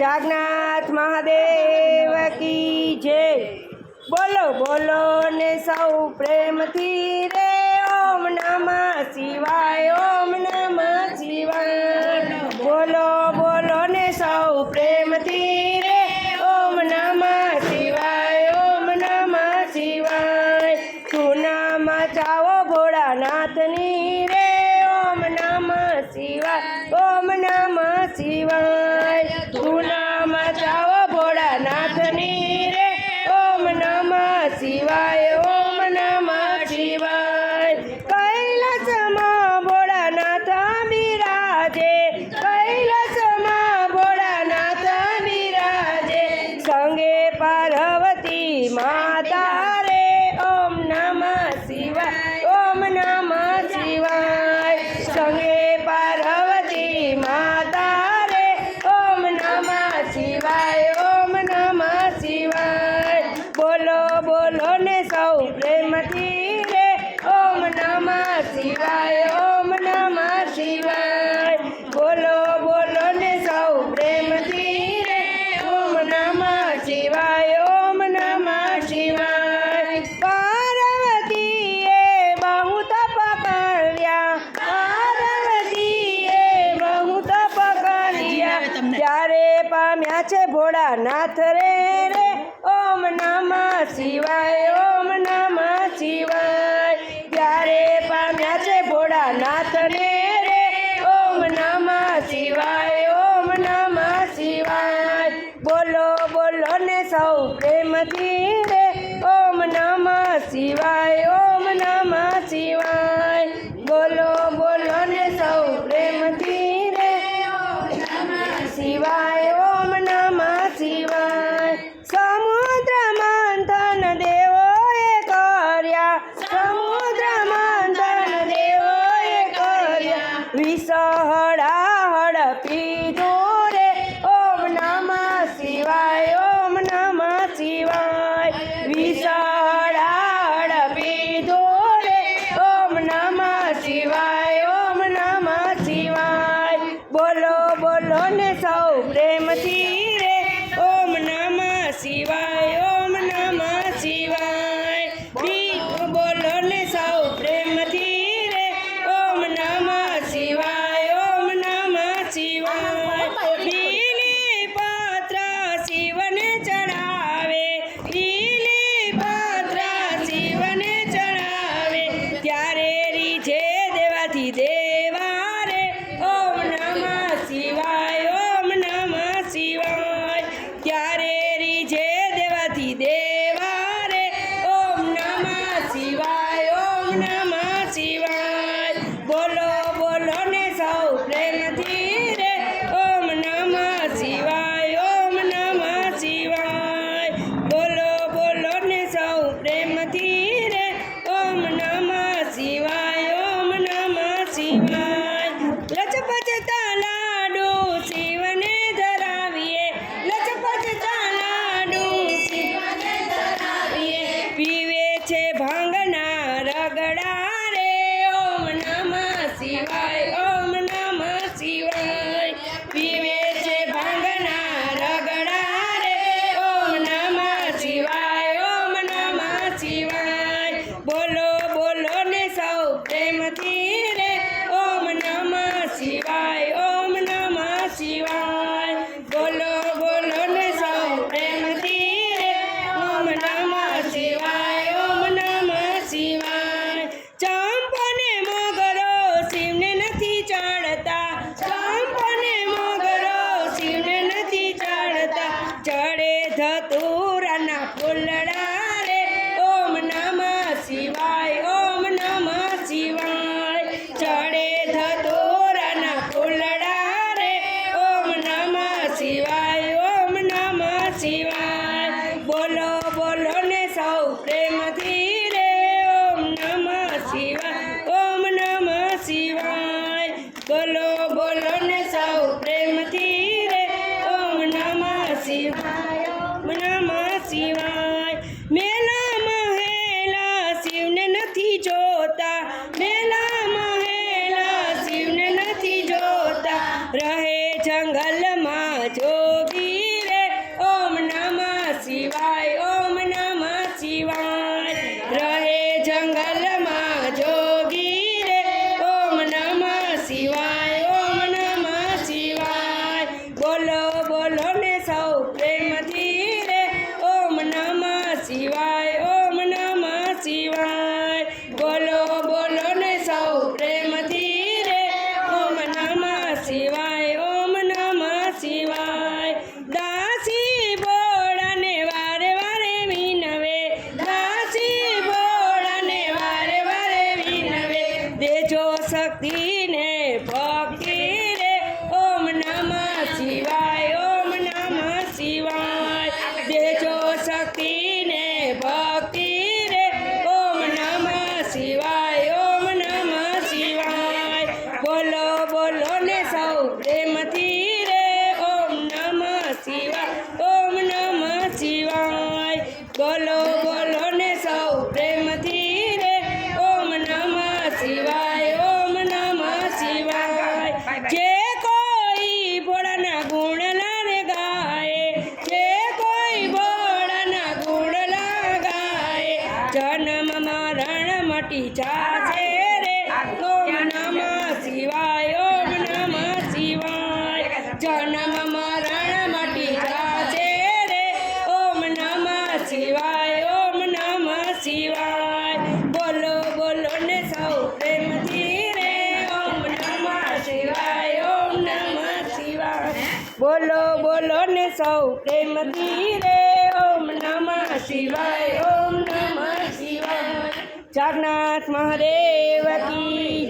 જાગનાથ મહાદેવ કી જય. બોલો બોલો ને સૌ પ્રેમથી રે. ઓમ નમઃ શિવાય. બોલો ને સૌ પ્રેમથી રે. ઓમ નમઃ શિવાય ઓમ નમઃ શિવાય. બોલો બોલો ને સૌ પ્રેમથી રે. ઓમ નમઃ શિવાય ઓમ નમઃ શિવાય. પાર્વતીએ બહુ તપ કર્યા પાર્વતીએ બહુ તપ કર્યા ત્યારે પામ્યા છે ભોળાનાથ રે રે? ઓમ નમઃ શિવાય ઓમ નમઃ શિવાય. ત્યારે પામ્યા છે ભોળાનાથ ને રે ઓમ નમઃ શિવાય ઓમ નમઃ શિવાય. બોલો બોલો ને સૌ પ્રેમથી. કર્યા વિસહળાહળ ઓમ નમ શિવાય પીવે છે ભાંગના રગડા રે ઓમ નમ શિવાય ઓમ નમ શિવાય બોલો બોલો ને સૌ પ્રેમથી Bangalam. દેજો શક્તિને ભક્તિ રે ઓમ નમઃ શિવાય, ઓમ નમ શિવાય. દેજો શક્તિને ભક્તિ રે ઓમ નમઃ શિવાય, ઓમ નમ શિવાય. બોલો બોલો ને સૌ પ્રેમથી રે, ઓમ નમઃ શિવાય, ઓમ નમ શિવાય. બોલો મટી જાશે રે. ઓમ નમ શિવાય, ઓમ નમ શિવાય. જન્મ મરણ મટી જાશે રે. ઓમ નમ શિવાય, ઓમ નમ શિવાય. બોલો બોલો ને સૌ પ્રેમથી રે. ઓમ નમ શિવાય, ઓમ નમ શિવાય. બોલો બોલો ને સૌ પ્રેમથી રે. ઓમ નમ શિવાય, ઓમ નમઃ શિવાય જગન્નાથ મહાદેવ કી